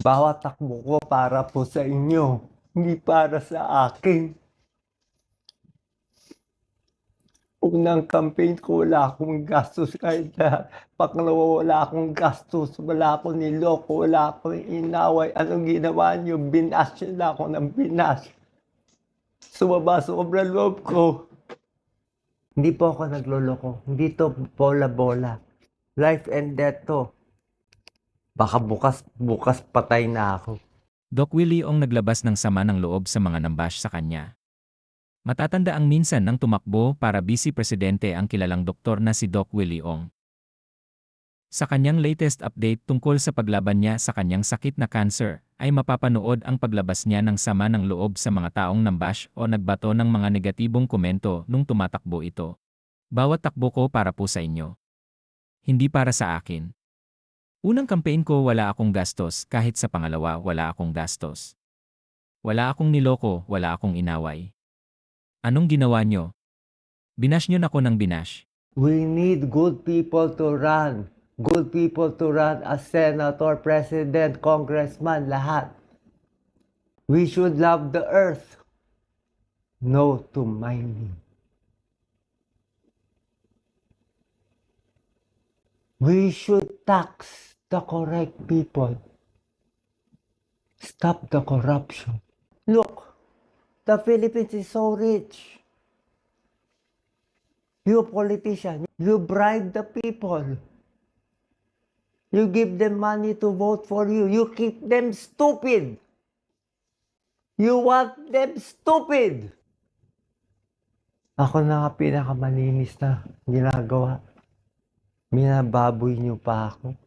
Bawat takbo ko para po sa inyo, hindi para sa akin. Unang campaign ko, wala akong gastos kahit na pangalawa, wala akong gastos, wala akong niloko, wala akong inaway. Anong ginawa niyo? Binas niyo na ako ng binas. Sumaba sobrang loob ko. Hindi po ako nagloloko. Hindi to bola-bola. Life and death to. Baka bukas, bukas patay na ako. Doc Willie Ong naglabas ng sama ng loob sa mga nambash sa kanya. Matatanda ang minsan nang tumakbo para vice presidente ang kilalang doktor na si Doc Willie Ong. Sa kanyang latest update tungkol sa paglaban niya sa kanyang sakit na cancer, ay mapapanood ang paglabas niya ng sama ng loob sa mga taong nambash o nagbato ng mga negatibong komento nung tumatakbo ito. Bawat takbo ko para po sa inyo. Hindi para sa akin. Unang campaign ko wala akong gastos, kahit sa pangalawa wala akong gastos. Wala akong niloko, wala akong inaway. Anong ginawa nyo? Binash nyo na ako ng binash. We need good people to run. Good people to run as senator, president, congressman, lahat. We should love the earth. No to mining. We should tax the correct people. Stop the corruption. Look, the Philippines is so rich. You politician, you bribe the people. You give them money to vote for you. You keep them stupid. You want them stupid. Ako na nga pinakamalinis na ginagawa. Minababoy niyo pa ako.